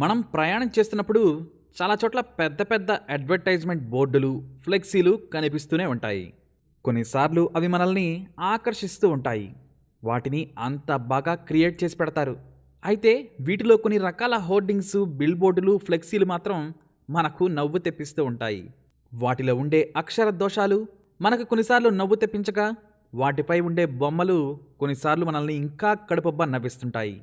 మనం ప్రయాణం చేస్తున్నప్పుడు చాలా చోట్ల పెద్ద పెద్ద అడ్వర్టైజ్మెంట్ బోర్డులు ఫ్లెక్సీలు కనిపిస్తూనే ఉంటాయి. కొన్నిసార్లు అవి మనల్ని ఆకర్షిస్తూ ఉంటాయి. వాటిని అంత బాగా క్రియేట్ చేసి పెడతారు. అయితే వీటిలో కొన్ని రకాల హోర్డింగ్స్ బిల్ బోర్డులు ఫ్లెక్సీలు మాత్రం మనకు నవ్వు తెప్పిస్తూ ఉంటాయి. వాటిలో ఉండే అక్షర దోషాలు మనకు కొన్నిసార్లు నవ్వు తెప్పించగా వాటిపై ఉండే బొమ్మలు కొన్నిసార్లు మనల్ని ఇంకా కడుపబ్బా నవ్విస్తుంటాయి.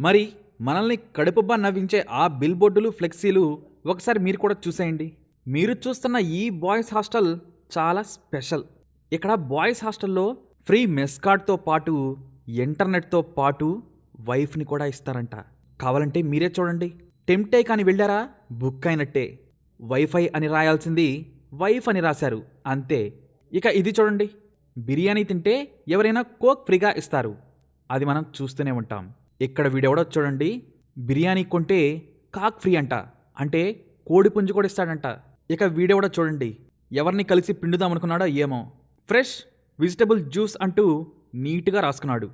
మరి మనల్ని కడుపుబ్బా నవ్వించే ఆ బిల్ బోర్డులు ఫ్లెక్సీలు ఒకసారి మీరు కూడా చూసేయండి. మీరు చూస్తున్న ఈ బాయ్స్ హాస్టల్ చాలా స్పెషల్ ఇక్కడ బాయ్స్ హాస్టల్లో ఫ్రీ మెస్ కార్డ్తో పాటు ఇంటర్నెట్తో పాటు వైఫ్ని కూడా ఇస్తారంట. కావాలంటే మీరే చూడండి. టెంప్టే కానీ వెళ్ళారా? బుక్ అయినట్టే. వైఫై అని రాయాల్సింది వైఫ్ అని రాశారు. అంతే. ఇక ఇది చూడండి. బిర్యానీ తింటే ఎవరైనా కోక్ ఫ్రీగా ఇస్తారు. అది మనం చూస్తూనే ఉంటాం. ఇక్కడ వీడెవడో చూడండి. బిర్యానీ కొంటే కాక్ ఫ్రీ అంట. అంటే కోడి పుంజు కూడా ఇస్తాడంట. ఇక వీడెవడో చూడండి. ఎవరిని కలిసి పిండుదామనుకున్నాడో ఏమో. ఫ్రెష్ వెజిటబుల్ జ్యూస్ అంటూ నీట్గా రాసుకున్నాడు.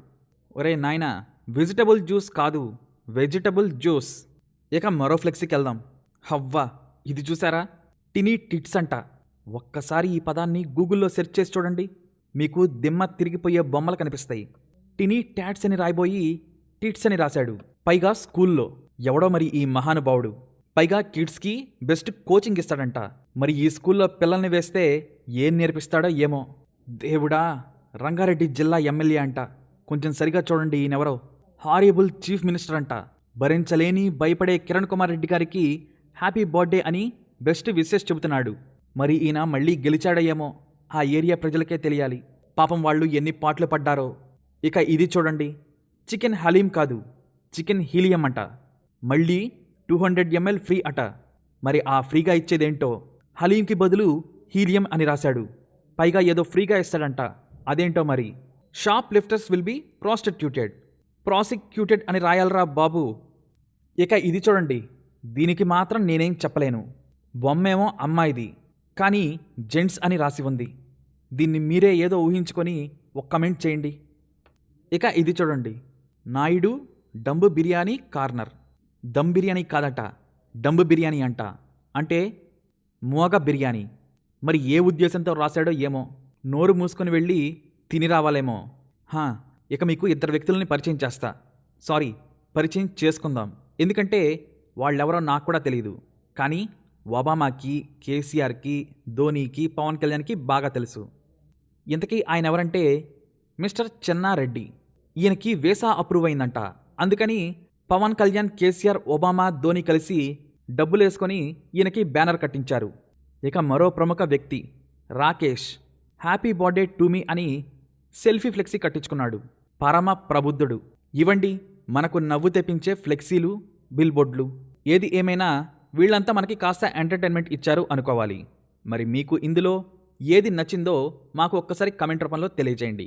ఒరే నాయన వెజిటబుల్ జ్యూస్ కాదు వెజిటబుల్ జ్యూస్. ఇక మరో ఫ్లెక్సీకి వెళ్దాం. హవ్వా ఇది చూసారా? టినీ టిట్స్ అంట. ఒక్కసారి ఈ పదాన్ని గూగుల్లో సెర్చ్ చేసి చూడండి. మీకు దిమ్మ తిరిగిపోయే బొమ్మలు కనిపిస్తాయి. టినీ ట్యాట్స్ అని రాయబోయి టిట్స్ అని రాశాడు. పైగా స్కూల్లో ఎవడో మరి ఈ మహానుభావుడు. పైగా కిడ్స్కి బెస్ట్ కోచింగ్ ఇస్తాడంట. మరి ఈ స్కూల్లో పిల్లల్ని వేస్తే ఏం నేర్పిస్తాడో ఏమో. దేవుడా రంగారెడ్డి జిల్లా ఎమ్మెల్యే అంట. కొంచెం సరిగా చూడండి ఈయనెవరో. హారియబుల్ చీఫ్ మినిస్టర్ అంట. భరించలేని భయపడే కిరణ్ కుమార్ రెడ్డి గారికి హ్యాపీ బర్త్డే అని బెస్ట్ విషెస్ చెబుతున్నాడు. మరి ఈయన మళ్ళీ గెలిచాడయేమో ఆ ఏరియా ప్రజలకే తెలియాలి. పాపం వాళ్ళు ఎన్ని పాటలు పడ్డారో. ఇక ఇది చూడండి. చికెన్ హలీం కాదు చికెన్ హీలియం అట. మళ్ళీ టూ హండ్రెడ్ ఎంఎల్ ఫ్రీ అట. మరి ఆ ఫ్రీగా ఇచ్చేదేంటో? హలీంకి బదులు హీలియం అని రాశాడు. పైగా ఏదో ఫ్రీగా ఇస్తాడంట. అదేంటో మరి? Shop lifters will be prostituted. Prosecuted అని రాయాలరా బాబు? ఇక ఇది చూడండి. దీనికి మాత్రం నేనేం చెప్పలేను. బొమ్మేమో అమ్మాయిది. కానీ జెంట్స్ అని రాసి ఉంది. దీన్ని మీరే ఏదో ఊహించుకొని ఒక కమెంట్ చేయండి. ఇక ఇది చూడండి. Naidu dumb biryani corner. Dum biryani కాదట డంబు బిర్యానీ అంట. అంటే మోగ బిర్యానీ. మరి ఏ ఉద్దేశంతో రాశాడో ఏమో. నోరు మూసుకొని వెళ్ళి తిని రావాలేమో. హా ఇక మీకు ఇద్దరు వ్యక్తులని పరిచయం చేస్తా. సారీ పరిచయం చేసుకుందాం. ఎందుకంటే వాళ్ళెవరో నాకు కూడా తెలియదు కానీ ఒబామాకి కేసీఆర్కి ధోనీకి పవన్ కళ్యాణ్కి బాగా తెలుసు. ఇంతకీ ఆయన ఎవరంటే మిస్టర్ చెన్నారెడ్డి. ఈయనకి వేసా అప్రూవ్ అయిందంట. అందుకని పవన్ కళ్యాణ్ కేసీఆర్ ఒబామా ధోని కలిసి డబ్బులేసుకొని ఈయనకి బ్యానర్ కట్టించారు. ఇక మరో ప్రముఖ వ్యక్తి Rakesh. Happy birthday to me అని సెల్ఫీ ఫ్లెక్సీ కట్టించుకున్నాడు. పరమ ప్రబుద్ధుడు. ఇవండి మనకు నవ్వు తెప్పించే ఫ్లెక్సీలు బిల్ బోర్డులు ఏది ఏమైనా వీళ్ళంతా మనకి కాస్త ఎంటర్టైన్మెంట్ ఇచ్చారు అనుకోవాలి. మరి మీకు ఇందులో ఏది నచ్చిందో మాకు ఒక్కసారి కమెంట్ రూపంలో తెలియజేయండి.